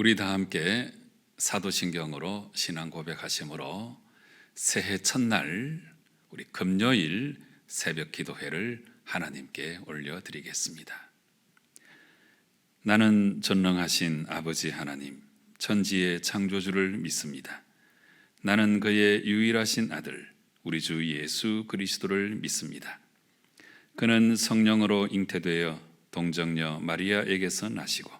우리 다 함께 사도신경으로 신앙 고백하심으로 새해 첫날 우리 금요일 새벽 기도회를 하나님께 올려드리겠습니다. 나는 전능하신 아버지 하나님, 천지의 창조주를 믿습니다. 나는 그의 유일하신 아들, 우리 주 예수 그리스도를 믿습니다. 그는 성령으로 잉태되어 동정녀 마리아에게서 나시고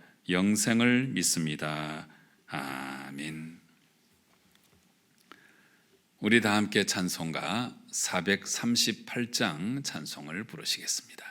영생을 믿습니다. 아멘. 우리 다 함께 찬송가 438장 찬송을 부르시겠습니다.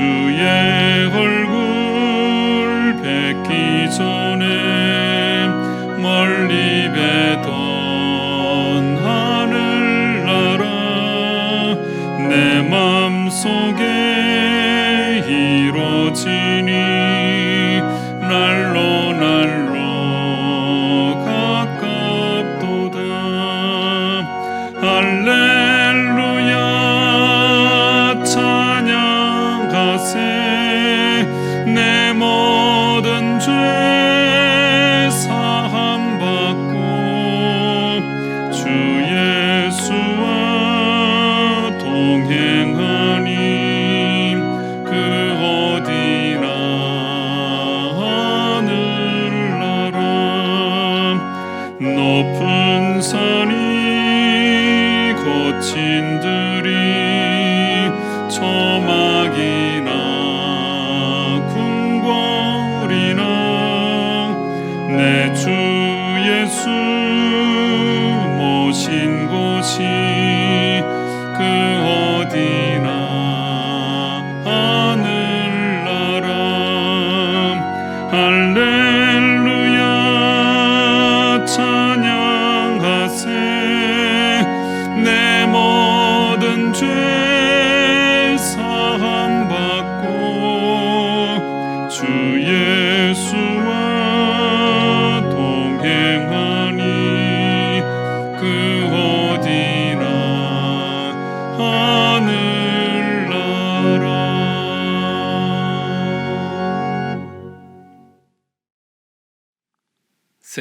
주의 얼굴 뵙기 전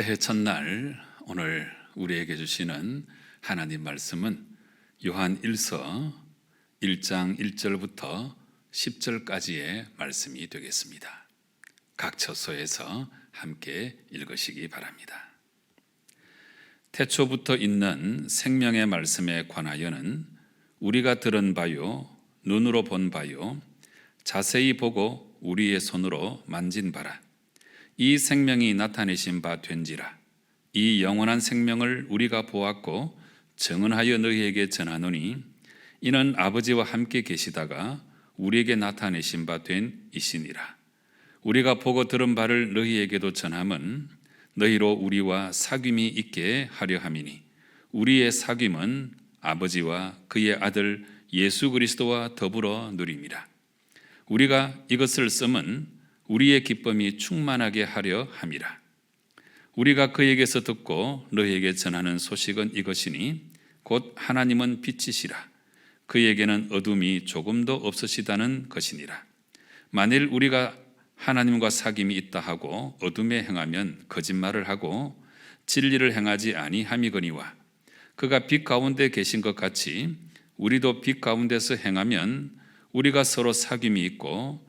새해 첫날 오늘 우리에게 주시는 하나님 말씀은 요한 1서 1장 1절부터 10절까지의 말씀이 되겠습니다. 각 처소에서 함께 읽으시기 바랍니다. 태초부터 있는 생명의 말씀에 관하여는 우리가 들은 바요, 눈으로 본 바요, 자세히 보고 우리의 손으로 만진 바라. 이 생명이 나타내신 바 된지라. 이 영원한 생명을 우리가 보았고 증언하여 너희에게 전하노니 이는 아버지와 함께 계시다가 우리에게 나타내신 바 된 이시니라. 우리가 보고 들은 바를 너희에게도 전함은 너희로 우리와 사귐이 있게 하려 함이니 우리의 사귐은 아버지와 그의 아들 예수 그리스도와 더불어 누림이라. 우리가 이것을 쓰면 우리의 기쁨이 충만하게 하려 함이라. 우리가 그에게서 듣고 너희에게 전하는 소식은 이것이니 곧 하나님은 빛이시라. 그에게는 어둠이 조금도 없으시다는 것이니라. 만일 우리가 하나님과 사귐이 있다 하고 어둠에 행하면 거짓말을 하고 진리를 행하지 아니함이거니와 그가 빛 가운데 계신 것 같이 우리도 빛 가운데서 행하면 우리가 서로 사귐이 있고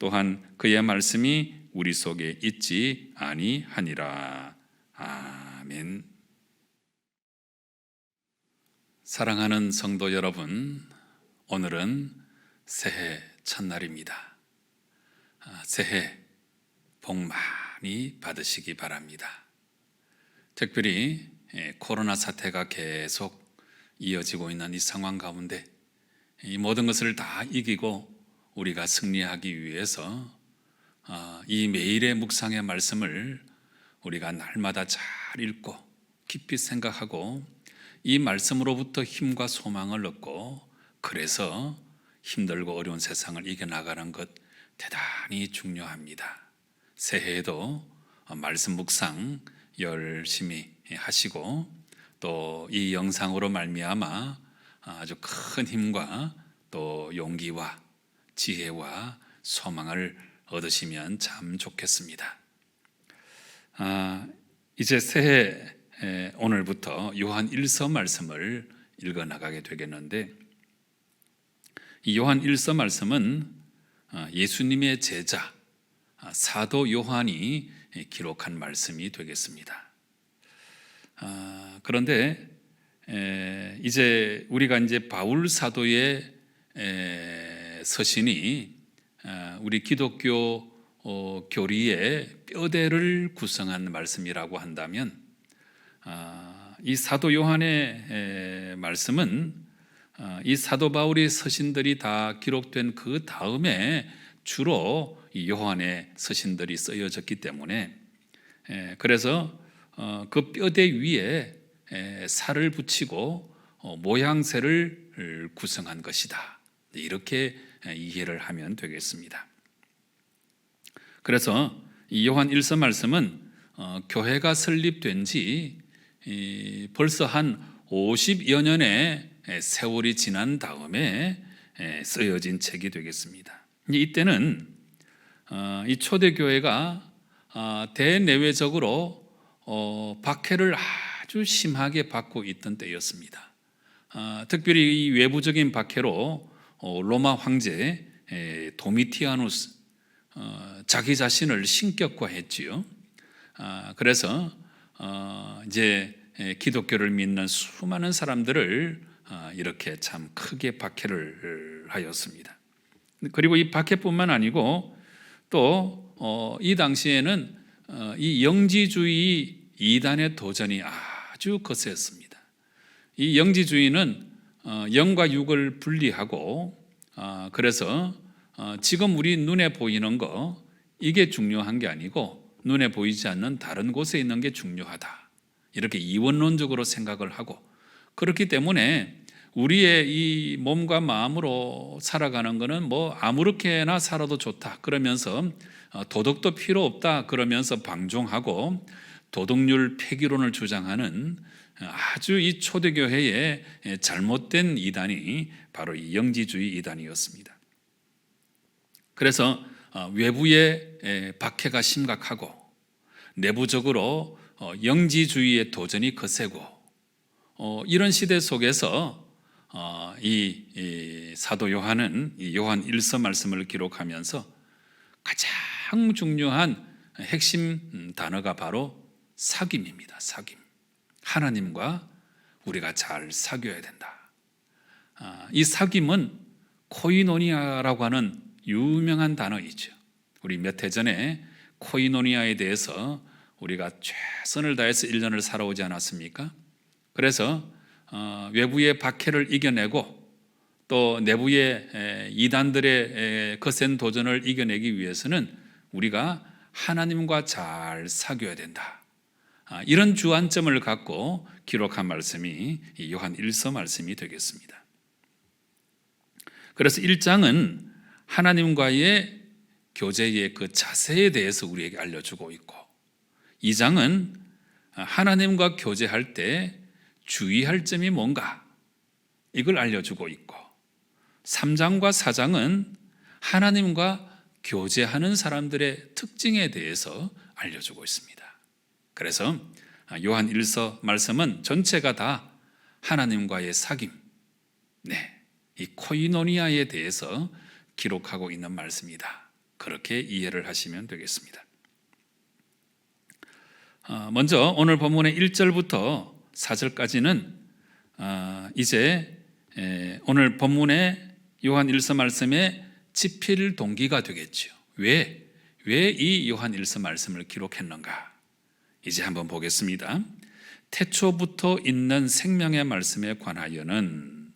또한 그의 말씀이 우리 속에 있지 아니하니라 아멘. 사랑하는 성도 여러분, 오늘은 새해 첫날입니다. 아, 새해 복 많이 받으시기 바랍니다. 특별히 예, 코로나 사태가 계속 이어지고 있는 이 상황 가운데 이 모든 것을 다 이기고 우리가 승리하기 위해서 아, 이 매일의 묵상의 말씀을 우리가 날마다 잘 읽고 깊이 생각하고 이 말씀으로부터 힘과 소망을 얻고 그래서 힘들고 어려운 세상을 이겨나가는 것 대단히 중요합니다. 새해에도 말씀 묵상 열심히 하시고 또 이 영상으로 말미암아 아주 큰 힘과 또 용기와 지혜와 소망을 얻으시면 참 좋겠습니다. 아, 이제 새해 에, 오늘부터 요한 1서 말씀을 읽어 나가게 되겠는데 이 요한 1서 말씀은 아, 예수님의 제자 아, 사도 요한이 기록한 말씀이 되겠습니다. 아, 그런데 에, 이제 우리가 이제 바울 사도의 에, 서신이 아, 우리 기독교 어, 교리의 뼈대를 구성한 말씀이라고 한다면 아, 이 사도 요한의 에, 말씀은 아, 이 사도 바울의 서신들이 다 기록된 그 다음에 주로 이 요한의 서신들이 쓰여졌기 때문에 에, 그래서 어, 그 뼈대 위에 에, 살을 붙이고 어, 모양새를 구성한 것이다. 이렇게 이해를 하면 되겠습니다. 그래서 이 요한 1서 말씀은 어, 교회가 설립된 지 이, 벌써 한 50여 년의 세월이 지난 다음에 에, 쓰여진 책이 되겠습니다. 이때는 어, 이 초대 교회가 어, 대내외적으로 어, 박해를 아주 심하게 받고 있던 때였습니다. 어, 특별히 이 외부적인 박해로 어, 로마 황제 에, 도미티아누스 어, 자기 자신을 신격화했지요. 아, 그래서 어, 이제 에, 기독교를 믿는 수많은 사람들을 아, 이렇게 참 크게 박해를 하였습니다. 그리고 이 박해뿐만 아니고 또 이 당시에는 어, 이 영지주의 이단의 도전이 아주 거셌습니다. 이 영지주의는 어, 영과 육을 분리하고 아, 그래서 어, 지금 우리 눈에 보이는 거 이게 중요한 게 아니고 눈에 보이지 않는 다른 곳에 있는 게 중요하다. 이렇게 이원론적으로 생각을 하고 그렇기 때문에 우리의 이 몸과 마음으로 살아가는 것은 뭐 아무렇게나 살아도 좋다. 그러면서 어, 도덕도 필요 없다. 그러면서 방종하고 도덕률 폐기론을 주장하는 아주 이 초대교회의 잘못된 이단이 바로 이 영지주의 이단이었습니다. 그래서 어, 외부의 박해가 심각하고 내부적으로 어, 영지주의의 도전이 거세고 이런 시대 속에서 어, 이, 이 사도 요한은 이 요한 1서 말씀을 기록하면서 가장 중요한 핵심 단어가 바로 사귐입니다. 사귐. 하나님과 우리가 잘 사귀어야 된다. 아, 이 사귐은 코이노니아라고 하는 유명한 단어이죠. 우리 몇 해 전에 코이노니아에 대해서 우리가 최선을 다해서 1년을 살아오지 않았습니까? 그래서 어, 외부의 박해를 이겨내고 또 내부의 에, 이단들의 에, 거센 도전을 이겨내기 위해서는 우리가 하나님과 잘 사귀어야 된다. 아, 이런 주안점을 갖고 기록한 말씀이 이 요한 1서 말씀이 되겠습니다. 그래서 1장은 하나님과의 교제의 그 자세에 대해서 우리에게 알려주고 있고 2장은 하나님과 교제할 때 주의할 점이 뭔가 이걸 알려주고 있고 3장과 4장은 하나님과 교제하는 사람들의 특징에 대해서 알려주고 있습니다. 그래서 요한 1서 말씀은 전체가 다 하나님과의 사귐, 네, 이 코이노니아에 대해서 기록하고 있는 말씀이다. 그렇게 이해를 하시면 되겠습니다. 어, 먼저 오늘 본문의 1절부터 4절까지는 어, 이제 오늘 본문의 요한 1서 말씀의 지필 동기가 되겠죠. 왜? 왜 이 요한 1서 말씀을 기록했는가? 이제 한번 보겠습니다. 태초부터 있는 생명의 말씀에 관하여는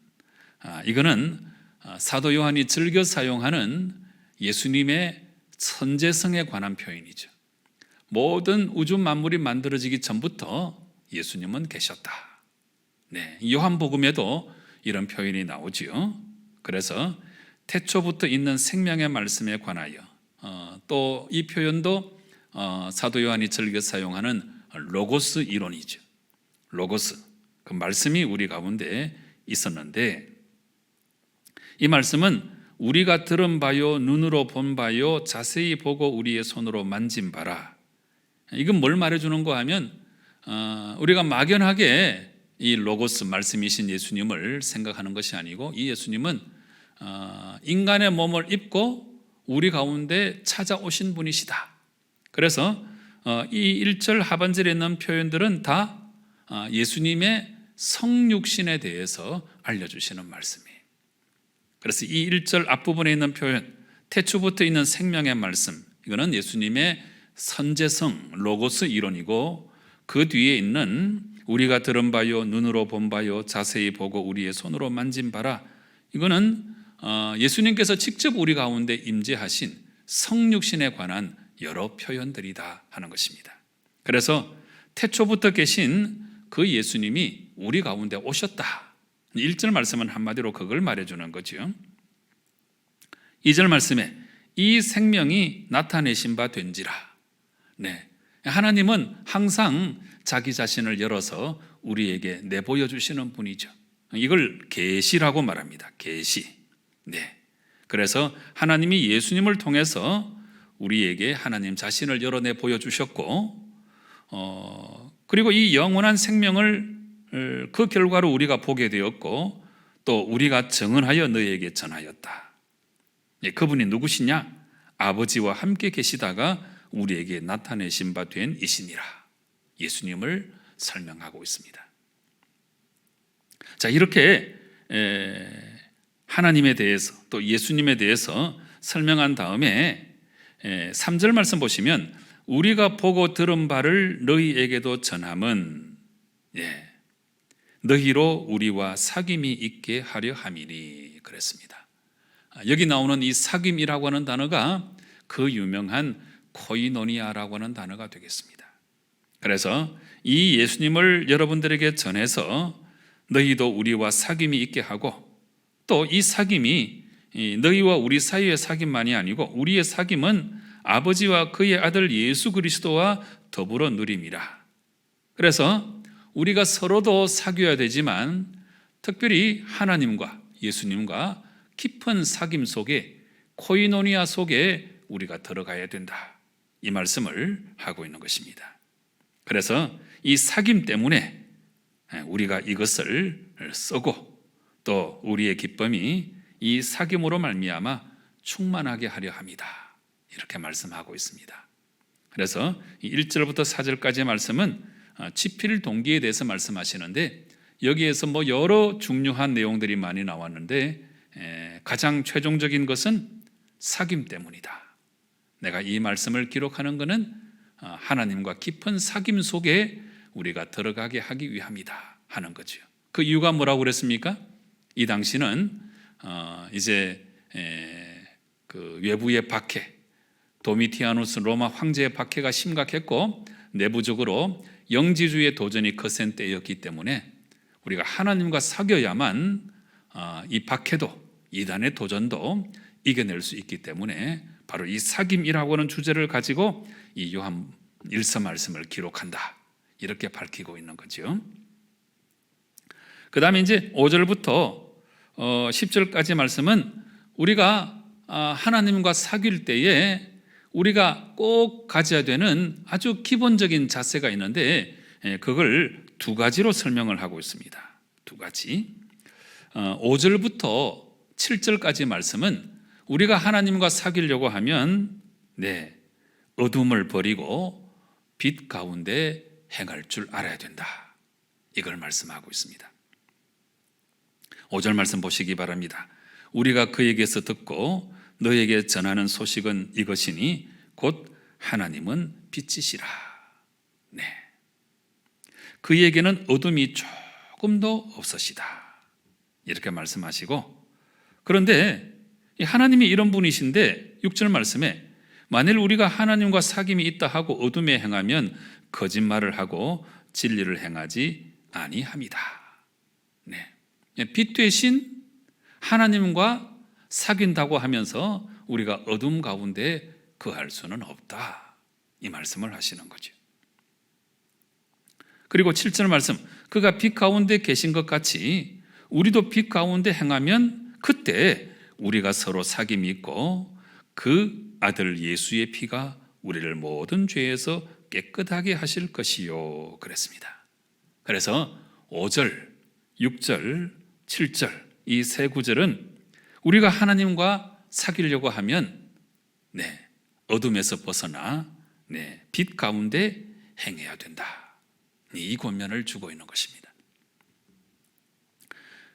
아, 이거는 아, 사도 요한이 즐겨 사용하는 예수님의 선제성에 관한 표현이죠. 모든 우주 만물이 만들어지기 전부터 예수님은 계셨다. 네, 요한복음에도 이런 표현이 나오지요. 그래서 태초부터 있는 생명의 말씀에 관하여 어, 또 이 표현도 어, 사도 요한이 즐겨 사용하는 로고스 이론이죠. 로고스 그 말씀이 우리 가운데 있었는데 이 말씀은 우리가 들은 바요 눈으로 본 바요 자세히 보고 우리의 손으로 만진 바라. 이건 뭘 말해 주는 거 하면 어, 우리가 막연하게 이 로고스 말씀이신 예수님을 생각하는 것이 아니고 이 예수님은 어, 인간의 몸을 입고 우리 가운데 찾아오신 분이시다. 그래서 어, 이 1절 하반절에 있는 표현들은 다 예수님의 성육신에 대해서 알려주시는 말씀이에요. 그래서 이 1절 앞부분에 있는 표현, 태초부터 있는 생명의 말씀, 이거는 예수님의 선제성, 로고스 이론이고 그 뒤에 있는 우리가 들은 바요, 눈으로 본 바요, 자세히 보고 우리의 손으로 만진 바라. 이거는 어, 예수님께서 직접 우리 가운데 임재하신 성육신에 관한 여러 표현들이다 하는 것입니다. 그래서 태초부터 계신 그 예수님이 우리 가운데 오셨다. 1절 말씀은 한마디로 그걸 말해주는 거죠. 2절 말씀에 이 생명이 나타내신 바 된지라. 네. 하나님은 항상 자기 자신을 열어서 우리에게 내보여 주시는 분이죠. 이걸 계시라고 말합니다. 계시. 네. 그래서 하나님이 예수님을 통해서 우리에게 하나님 자신을 열어내 보여 주셨고, 어, 그리고 이 영원한 생명을 그 결과로 우리가 보게 되었고, 또 우리가 증언하여 너에게 전하였다. 예, 그분이 누구시냐? 아버지와 함께 계시다가 우리에게 나타내신 바 된 이신이라. 예수님을 설명하고 있습니다. 자, 이렇게 하나님에 대해서 또 예수님에 대해서 설명한 다음에 3절 말씀 보시면 우리가 보고 들은 바를 너희에게도 전함은 예, 너희로 우리와 사귐이 있게 하려 함이니 그랬습니다. 아, 여기 나오는 이 사귐이라고 하는 단어가 그 유명한 코이노니아라고 하는 단어가 되겠습니다. 그래서 이 예수님을 여러분들에게 전해서 너희도 우리와 사귐이 있게 하고 또 이 사귐이 너희와 우리 사이의 사귐만이 아니고 우리의 사귐은 아버지와 그의 아들 예수 그리스도와 더불어 누림이라. 그래서 우리가 서로도 사귀어야 되지만 특별히 하나님과 예수님과 깊은 사귐 속에 코이노니아 속에 우리가 들어가야 된다. 이 말씀을 하고 있는 것입니다. 그래서 이 사귐 때문에 우리가 이것을 쓰고 또 우리의 기쁨이 이 사귐으로 말미암아 충만하게 하려 합니다. 이렇게 말씀하고 있습니다. 그래서 1절부터 4절까지의 말씀은 지필 동기에 대해서 말씀하시는데 여기에서 뭐 여러 중요한 내용들이 많이 나왔는데 가장 최종적인 것은 사귐 때문이다. 내가 이 말씀을 기록하는 것은 어, 하나님과 깊은 사귐 속에 우리가 들어가게 하기 위함이다 하는 거죠. 그 이유가 뭐라고 그랬습니까? 이 당시는 어, 이제 에, 그 외부의 박해, 도미티아누스 로마 황제의 박해가 심각했고 내부적으로 영지주의 도전이 거센 때였기 때문에 우리가 하나님과 사귀어야만 어, 이 박해도 이단의 도전도 이겨낼 수 있기 때문에 바로 이 사귐이라고 하는 주제를 가지고 이 요한 일서 말씀을 기록한다. 이렇게 밝히고 있는 거죠. 그다음에 이제 5절부터 10절까지 말씀은 우리가 아, 하나님과 사귈 때에 우리가 꼭 가져야 되는 아주 기본적인 자세가 있는데 예, 그걸 두 가지로 설명을 하고 있습니다. 두 가지. 5절부터 7절까지 말씀은 우리가 하나님과 사귀려고 하면 네, 어둠을 버리고 빛 가운데 행할 줄 알아야 된다. 이걸 말씀하고 있습니다. 5절 말씀 보시기 바랍니다. 우리가 그에게서 듣고 너에게 전하는 소식은 이것이니 곧 하나님은 빛이시라. 네. 그에게는 어둠이 조금도 없으시다. 이렇게 말씀하시고 그런데 하나님이 이런 분이신데 6절 말씀에 만일 우리가 하나님과 사귐이 있다 하고 어둠에 행하면 거짓말을 하고 진리를 행하지 아니함이다. 네. 빛 대신 하나님과 사귄다고 하면서 우리가 어둠 가운데 거할 수는 없다. 이 말씀을 하시는 거죠. 그리고 7절 말씀, 그가 빛 가운데 계신 것 같이 우리도 빛 가운데 행하면 그때 우리가 서로 사귐이 있고 그 아들 예수의 피가 우리를 모든 죄에서 깨끗하게 하실 것이요. 그랬습니다. 그래서 5절, 6절, 7절 이 세 구절은 우리가 하나님과 사귀려고 하면 네, 어둠에서 벗어나 네, 빛 가운데 행해야 된다. 이 권면을 주고 있는 것입니다.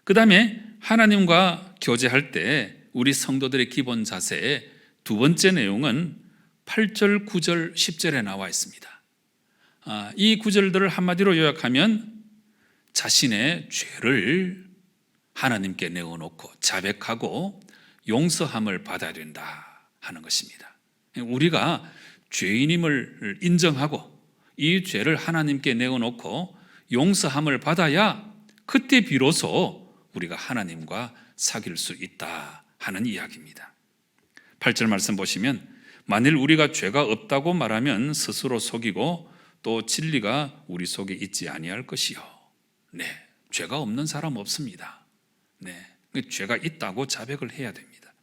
그 다음에 하나님과 교제할 때 우리 성도들의 기본 자세의 두 번째 내용은 8절, 9절, 10절에 나와 있습니다. 아, 이 구절들을 한마디로 요약하면 자신의 죄를 하나님께 내어놓고 자백하고 용서함을 받아야 된다 하는 것입니다. 우리가 죄인임을 인정하고 이 죄를 하나님께 내어놓고 용서함을 받아야 그때 비로소 우리가 하나님과 사귈 수 있다 하는 이야기입니다. 8절 말씀 보시면 만일 우리가 죄가 없다고 말하면 스스로 속이고 또 진리가 우리 속에 있지 아니할 것이요. 네. 죄가 없는 사람 없습니다. 네. 죄가 있다고 자백을 해야 됩니다.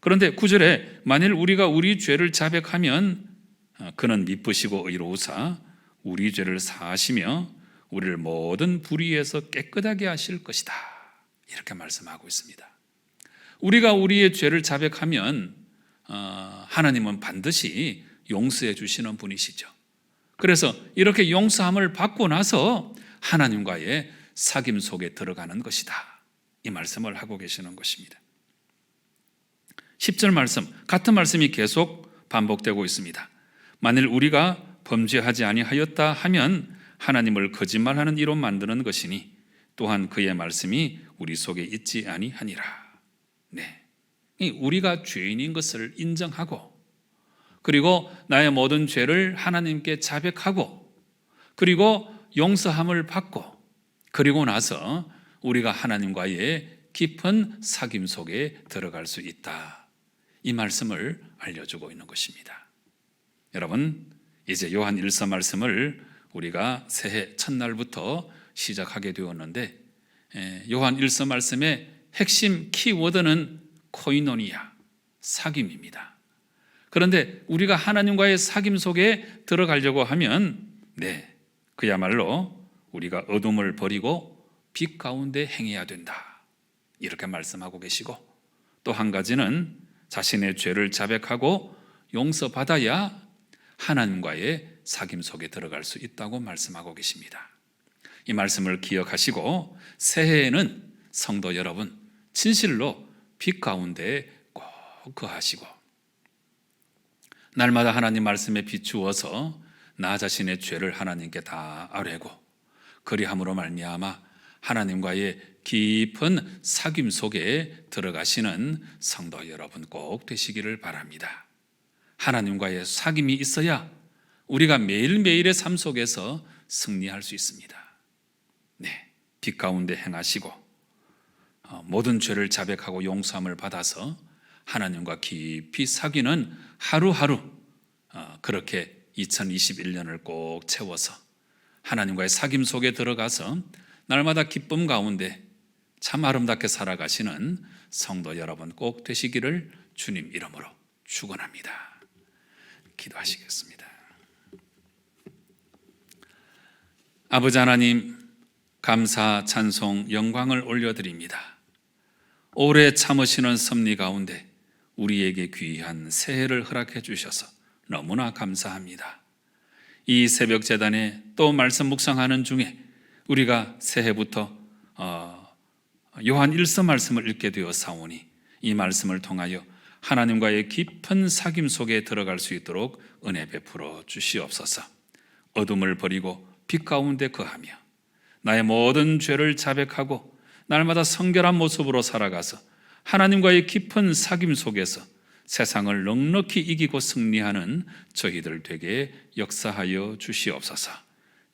그런데 구절에 만일 우리가 우리 죄를 자백하면 어, 그는 미쁘시고 의로우사 우리 죄를 사하시며 우리를 모든 불의에서 깨끗하게 하실 것이다. 이렇게 말씀하고 있습니다. 우리가 우리의 죄를 자백하면 어, 하나님은 반드시 용서해 주시는 분이시죠. 그래서 이렇게 용서함을 받고 나서 하나님과의 사귐 속에 들어가는 것이다. 이 말씀을 하고 계시는 것입니다. 10절 말씀, 같은 말씀이 계속 반복되고 있습니다. 만일 우리가 범죄하지 아니하였다 하면 하나님을 거짓말하는 이로 만드는 것이니 또한 그의 말씀이 우리 속에 있지 아니하니라. 네. 우리가 죄인인 것을 인정하고 그리고 나의 모든 죄를 하나님께 자백하고 그리고 용서함을 받고 그리고 나서 우리가 하나님과의 깊은 사귐 속에 들어갈 수 있다. 이 말씀을 알려주고 있는 것입니다. 여러분, 이제 요한 1서 말씀을 우리가 새해 첫날부터 시작하게 되었는데 요한 1서 말씀의 핵심 키워드는 코이노니아, 사귐입니다. 그런데 우리가 하나님과의 사귐 속에 들어가려고 하면 네, 그야말로 우리가 어둠을 버리고 빛 가운데 행해야 된다. 이렇게 말씀하고 계시고 또 한 가지는 자신의 죄를 자백하고 용서받아야 하나님과의 사귐 속에 들어갈 수 있다고 말씀하고 계십니다. 이 말씀을 기억하시고 새해에는 성도 여러분 진실로 빛 가운데 꼭 거하시고 날마다 하나님 말씀에 비추어서 나 자신의 죄를 하나님께 다 아뢰고 그리함으로 말미암아 하나님과의 깊은 사귐 속에 들어가시는 성도 여러분 꼭 되시기를 바랍니다. 하나님과의 사귐이 있어야 우리가 매일매일의 삶 속에서 승리할 수 있습니다. 네. 빛 가운데 행하시고 어, 모든 죄를 자백하고 용서함을 받아서 하나님과 깊이 사귀는 하루하루 어, 그렇게 2021년을 꼭 채워서 하나님과의 사귐 속에 들어가서 날마다 기쁨 가운데 참 아름답게 살아가시는 성도 여러분 꼭 되시기를 주님 이름으로 축원합니다. 기도하시겠습니다. 아버지 하나님 감사 찬송 영광을 올려드립니다. 오래 참으시는 섭리 가운데 우리에게 귀한 새해를 허락해 주셔서 너무나 감사합니다. 이 새벽 재단에 또 말씀 묵상하는 중에 우리가 새해부터 어, 요한 1서 말씀을 읽게 되어 사오니 이 말씀을 통하여 하나님과의 깊은 사귐 속에 들어갈 수 있도록 은혜 베풀어 주시옵소서. 어둠을 버리고 빛 가운데 거하며 나의 모든 죄를 자백하고 날마다 성결한 모습으로 살아가서 하나님과의 깊은 사귐 속에서 세상을 넉넉히 이기고 승리하는 저희들 되게 역사하여 주시옵소서.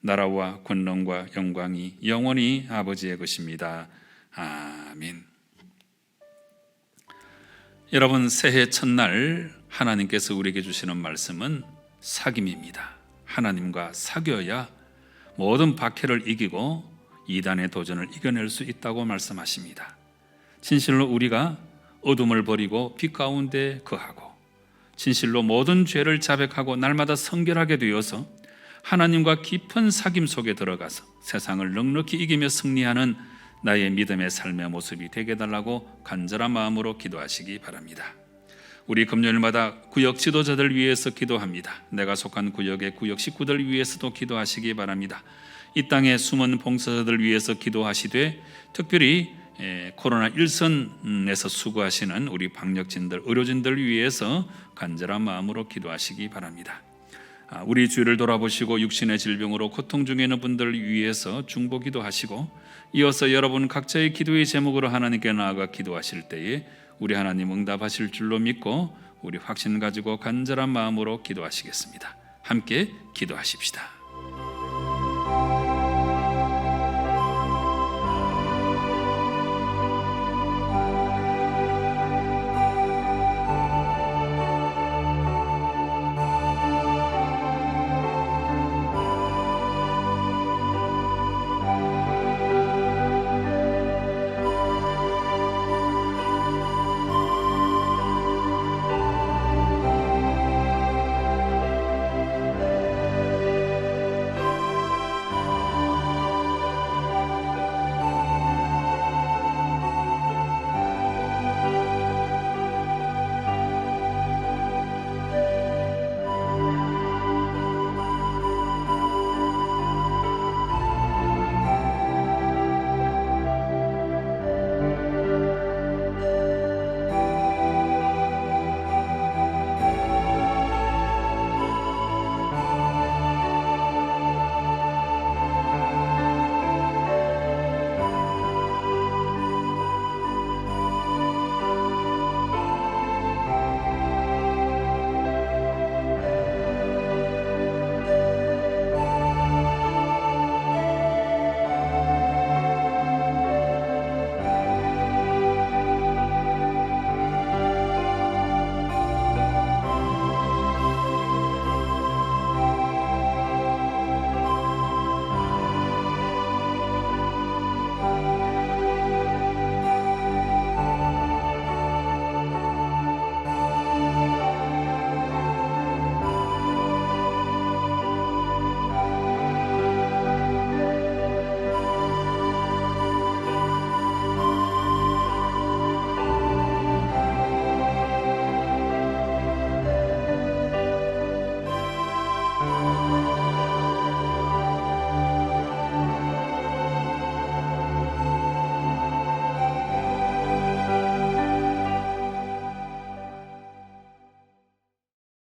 나라와 권능과 영광이 영원히 아버지의 것입니다. 아멘. 여러분 새해 첫날 하나님께서 우리에게 주시는 말씀은 사귐입니다. 하나님과 사귀어야 모든 박해를 이기고 이단의 도전을 이겨낼 수 있다고 말씀하십니다. 진실로 우리가 어둠을 버리고 빛 가운데 거하고 진실로 모든 죄를 자백하고 날마다 성결하게 되어서 하나님과 깊은 사귐 속에 들어가서 세상을 넉넉히 이기며 승리하는 나의 믿음의 삶의 모습이 되게 달라고 간절한 마음으로 기도하시기 바랍니다. 우리 금요일마다 구역 지도자들 위해서 기도합니다. 내가 속한 구역의 구역 식구들 위해서도 기도하시기 바랍니다. 이 땅의 숨은 봉사자들 위해서 기도하시되 특별히 에, 코로나 일선에서 수고하시는 우리 방역진들, 의료진들 위해서 간절한 마음으로 기도하시기 바랍니다. 아, 우리 주위를 돌아보시고 육신의 질병으로 고통 중에 있는 분들 위해서 중보기도 하시고 이어서 여러분 각자의 기도의 제목으로 하나님께 나아가 기도하실 때에 우리 하나님 응답하실 줄로 믿고 우리 확신 가지고 간절한 마음으로 기도하시겠습니다. 함께 기도하십시다.